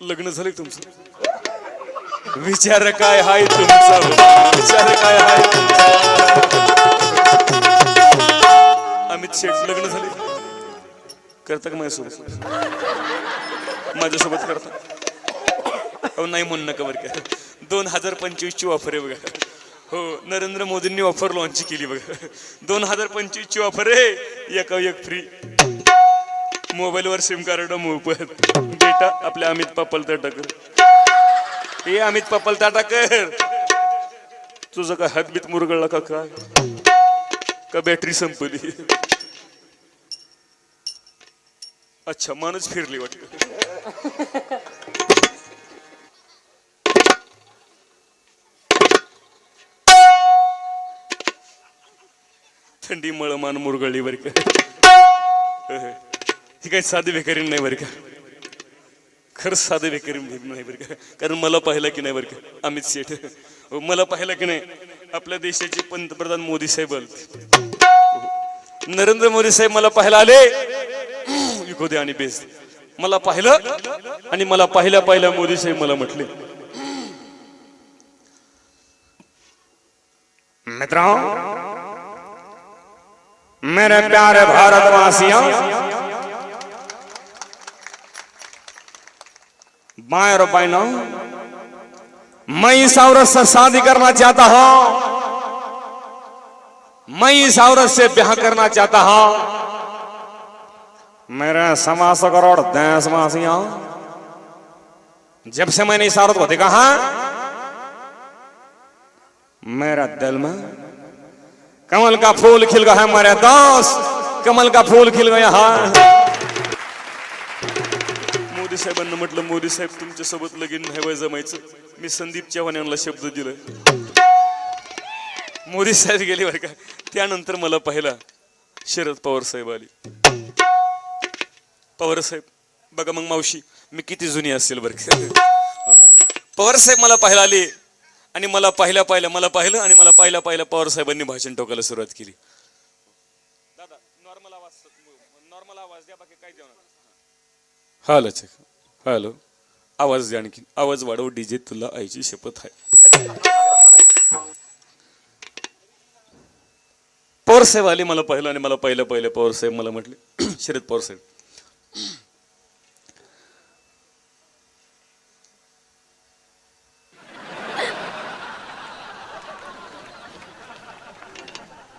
लग्न झालं तुमचं? विचार काय हाय तुमचा? विचार काय हाय अमित शेठ लग्न झाले करता का माझ्यासोबत? माझ्यासोबत करता? अहो नाही म्हणू नका बरं का. दोन हजार पंचवीसची ऑफर आहे बघा. हो नरेंद्र मोदींनी ऑफर लॉन्च केली बघा. दोन हजार पंचवीसची ऑफर आहे. एका एक फ्री मोबाईलवर सिम कार्ड मोफत. बेटा आपल्या अमित पापल ताटाकर हे अमित पापल ताटाकर तुझं का हातबीत मुरगळला का काय? का बॅटरी संपली? अच्छा मनच फिरली वाटत. थंडी मळमान मुरगळली बरं का. ही काही साधी बेकारी नाही बरं का. खरंच साधे बेकारी नाही बरं का. कारण मला पाहिलं की नाही बरं का अमित शेठ. मला पाहिलं की नाही आपल्या देशाचे पंतप्रधान मोदी साहेब नरेंद्र मोदी साहेब मला पाहायला आले. विको दे आणि बेस. मला पाहिलं आणि मला पाहिल्या पाहिल्या मोदी साहेब मला म्हटले. मित्रों मेरे प्यारे भारतवासियों माए और बहनों मैं इस औरत से शादी करना चाहता हूँ मैं इस औरत से ब्याह करना चाहता हूँ, मेरे सवा सौ करोड़ देशवासियों जब से मैंने इस औरत को देखा, है, मेरा दिल में कमल का फूल खिल गया है, मेरे दोस्त, कमल का फूल खिल गया है। मोदी साहेबांना म्हटलं मोदी साहेब तुमच्यासोबत लगीन नाही वय जमायचं. मी संदीप चव्हाण यांना शब्द दिलाय मोदी साहेब गेले बरं का. त्यानंतर मला पाहिला शरद पवार साहेब आली. पवार साहेब बघा मग मावशी मी किती जुनी असेल बरं का. पवार साहेब मला पाहायला आले आणि मला पाहिल्या पाहिल्या मला पाहिलं आणि मला पाहिल्या पाहिला पवार साहेबांनी भाषण टोकायला सुरुवात केली. दादा नॉर्मल आवाज नॉर्मल आवाज द्या बाकी काय देऊ हॅलो चेक हॅलो. आवाज द्या आणखी. आवाज वाढव डीजे तुला आईची शपथ आहे. पवार साहेब आले मला पाहिलं आणि मला पहिलं पहिलं पवार साहेब मला म्हटले शरद पवार साहेब.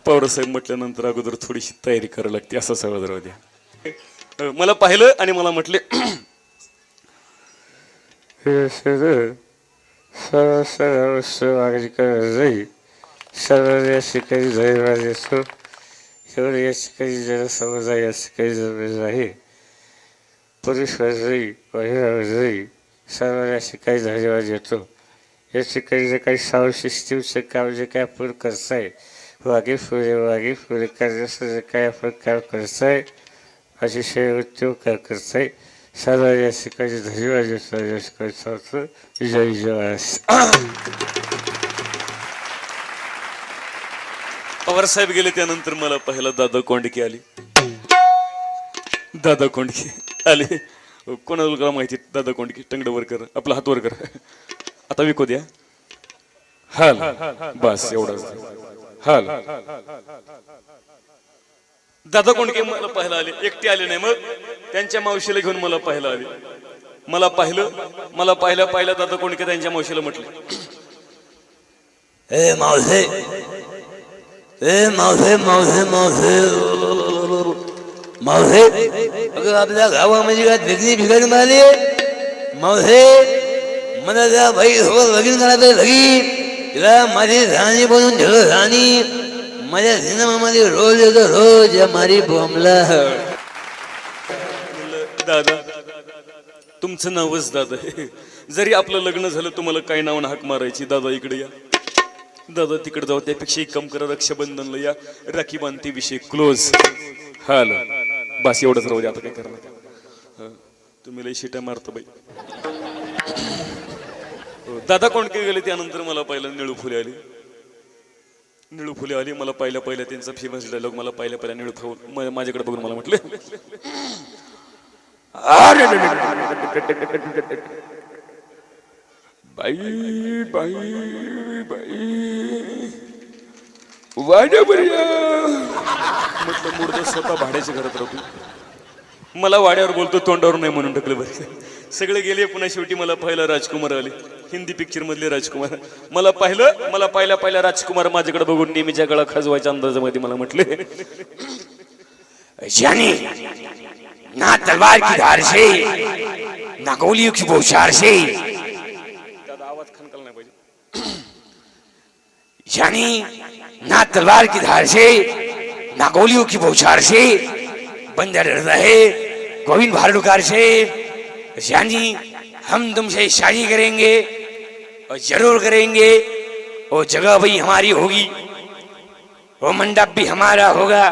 पवार साहेब म्हटल्यानंतर अगोदर थोडीशी तयारी करावी लागते असं सगळं द्या. मला पाहिलं आणि मला म्हटले सर्व सर्व जाई. सर्व शिकारी जाई माझे सो या शिकारी जरा समज या शिकारी जमेल आहे पुरुष जाई महिला जाई सर्व या शिकारी धन्यवाद येतो या शिकारी जे काही साऊंड सिस्टीमचं काम जे काही आपण करताय वागे फुले वागे फुले करण्याचं जे काही आपण काम करताय अतिशय उत्तम काम करताय सर्व या शिकारी धन्यवाद येतो या शिकारी सांगतो जय जय पवार साहेब गेले त्यानंतर मला पहिला दादा कोंडके आली. दादा कोंडके आले. कोणाला का माहिती? दादा कोंडके टंगड वर कर आपला हात वर कर आता विकू द्या. हाल. बस एवढंच हाल. दादा कोंडके मला पाहायला आले एकटे आले नाही मग. त्यांच्या मावशीला घेऊन मला पाहायला आले. मला पाहिलं मला पाहिलं पाहिलं दादा कोंडके त्यांच्या मावशीला म्हटले. ए मावसे ए मावसे मावसे मावसे मावसे अगं आपल्या गावामध्ये काय भिगणी भिकारी मिळाली? मावसे मला त्या बाई सोबत लगीन करायचं लगीन. तिला माझी राणी बनून ठेवलं राणी. माझ्या सिनेमामध्ये रोज येतो रोज या मारी बॉम्बला दादा तुमचं नावच दादा. जरी आपलं लग्न झालं तुम्हाला काही नावानं हाक मारायची. दादा इकडे या. दादा तिकडे जाऊ. त्यापेक्षा एक काम करा रक्षाबंधनला या. राखी बांधते विषय क्लोज हाल. बस एवढंच राहू दे आता काय करणार? तुम्ही लई शिट्या मारता बाई. हो, दादा काय गेले त्यानंतर मला पहिलं निळू फुले आली. निळू फुले आली मला पहिलं पहिल्या त्यांचा फेमस डायलॉग मला पहिल्या पहिल्या निळू फुल माझ्याकडे बघून मला म्हटले बाई बाई बाई. वाड्या म्हटलं मूर्त स्वतः भाड्याच्या घरात राहतो मला वाड्यावर बोलतो तोंडावर नाही म्हणून टाकलं बरं सगळे गेले पुन्हा शेवटी मला पाहिलं राजकुमार आले. हिंदी पिक्चर मधले राजकुमार. मला पाहिलं मला पाहिल्या पहिल्या राजकुमार माझ्याकडे बघून नेहमीच्या गळा खाजवायच्या अंदाजामध्ये मला म्हटले यानी ना तलवार की धार से ना गोलियों की बौछार से. दादा आवाज खनकल नाही पाहिजे. यानी ना तलवार की धार से ना गोलियों की बौछार से बंदा डरता है गोविंद भालुकार से यानी हम तुमसे शादी करेंगे और ज़रूर करेंगे वो जगह भी हमारी होगी, वो मंडप भी हमारा होगा,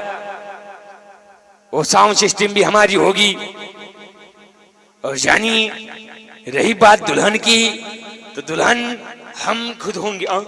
वो साउंड सिस्टम भी हमारी होगी और यानी रही बात दुल्हन की तो दुल्हन हम खुद होंगे आ?